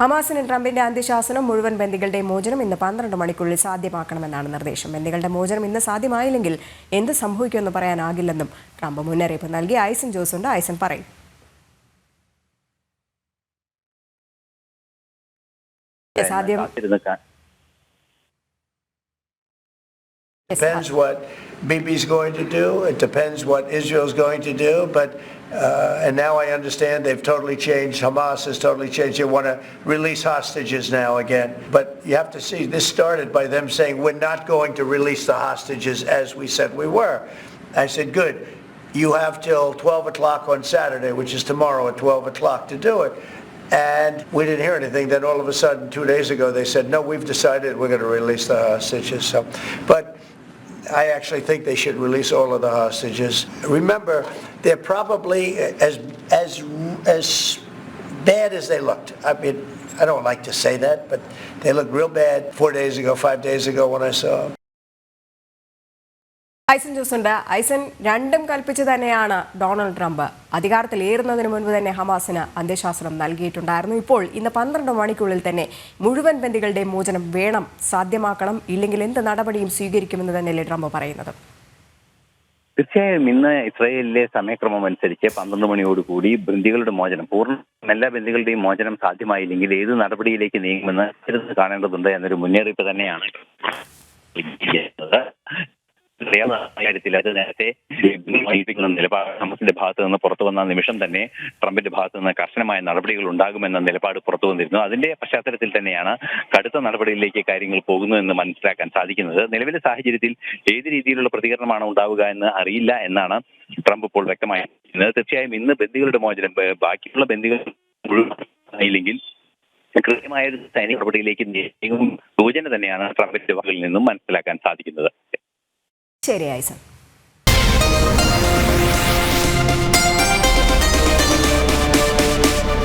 ഹമാസിന് ട്രംപിന്റെ അന്ത്യശാസനം മുഴുവൻ ബന്ദികളുടെ മോചനം ഇന്ന് പന്ത്രണ്ട് മണിക്കുള്ളിൽ സാധ്യമാക്കണമെന്നാണ് നിർദ്ദേശം. ബന്ദികളുടെ മോചനം ഇന്ന് സാധ്യമായില്ലെങ്കിൽ എന്ത് സംഭവിക്കുമെന്ന് പറയാനാകില്ലെന്നും ട്രംപ് മുന്നറിയിപ്പ് നൽകി. ഐസൻ ജോസ് ഉണ്ട്. ഐസൻ പറയും. സാധ്യം Depends what Bibi's going to do. It depends what Israel's going to do. But uh, and now I understand they've totally changed. Hamas has totally changed. They want to release hostages now again. But you have to see this started by them saying we're not going to release the hostages as we said we were. I said, good. You have till 12 o'clock on Saturday, which is tomorrow at 12 o'clock, to do it. And we didn't hear anything. Then all of a sudden, two days ago, they said, no, we've decided we're going to release the hostages. So, but I actually think they should release all of the hostages. Remember, they're probably as as as bad as they looked. I mean, I don't like to say that, but they looked real bad four days ago, five days ago when I saw them. ഐസൻ ജോസ് ഉണ്ട്. ഐസൻ രണ്ടും കൽപ്പിച്ച് തന്നെയാണ് Donald Trump. അധികാരത്തിലേറുന്നതിന് മുൻപ് തന്നെ ഹമാസിന് അന്ത്യശാസനം നൽകിയിട്ടുണ്ടായിരുന്നു. ഇപ്പോൾ ഇന്ന് പന്ത്രണ്ട് മണിക്കുള്ളിൽ തന്നെ മുഴുവൻ ബന്ദികളുടെ മോചനം വേണം സാധ്യമാക്കണം ഇല്ലെങ്കിൽ എന്ത് നടപടിയും സ്വീകരിക്കുമെന്ന് തന്നെയല്ലേ ട്രംപ് പറയുന്നത്? തീർച്ചയായും ഇന്ന് ഇസ്രായേലിലെ സമയക്രമം അനുസരിച്ച് പന്ത്രണ്ട് മണിയോടുകൂടി ബന്ദികളുടെ മോചനം പൂർണ എല്ലാ ബന്ദികളുടെയും മോചനം സാധ്യമായില്ലെങ്കിൽ ഏത് നടപടിയിലേക്ക് നീങ്ങുമെന്ന് കാണേണ്ടതുണ്ട് എന്നൊരു മുന്നറിയിപ്പ് തന്നെയാണ് അറിയാവുന്ന കാര്യത്തിൽ അത് നേരത്തെ നിലപാട് ഭാഗത്ത് നിന്ന് പുറത്തു വന്ന നിമിഷം തന്നെ ട്രംപിന്റെ ഭാഗത്ത് നിന്ന് കർശനമായ നടപടികൾ ഉണ്ടാകുമെന്ന നിലപാട് പുറത്തു വന്നിരുന്നു. അതിന്റെ പശ്ചാത്തലത്തിൽ തന്നെയാണ് കടുത്ത നടപടിയിലേക്ക് കാര്യങ്ങൾ പോകുന്നതെന്ന് മനസ്സിലാക്കാൻ സാധിക്കുന്നത്. നിലവിലെ സാഹചര്യത്തിൽ ഏത് രീതിയിലുള്ള പ്രതികരണമാണ് ഉണ്ടാവുക എന്ന് അറിയില്ല എന്നാണ് ട്രംപ് ഇപ്പോൾ വ്യക്തമായിരിക്കുന്നത് തീർച്ചയായും ഇന്ന് ബന്ദികളുടെ മോചനം ബാക്കിയുള്ള ബന്ദികൾ ഇല്ലെങ്കിൽ കൃത്യമായ ഒരു സൈനിക നടപടിയിലേക്ക് നീങ്ങും സൂചന തന്നെയാണ് ട്രംപിന്റെ വാക്കിൽ നിന്നും മനസ്സിലാക്കാൻ സാധിക്കുന്നത്. ശരി ഐസൻ